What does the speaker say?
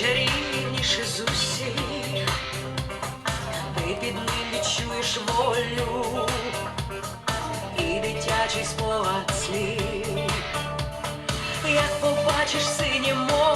чарівніше з усіх, ти під ним відчуєш волю і дитячий спогад слів, як побачиш синє море.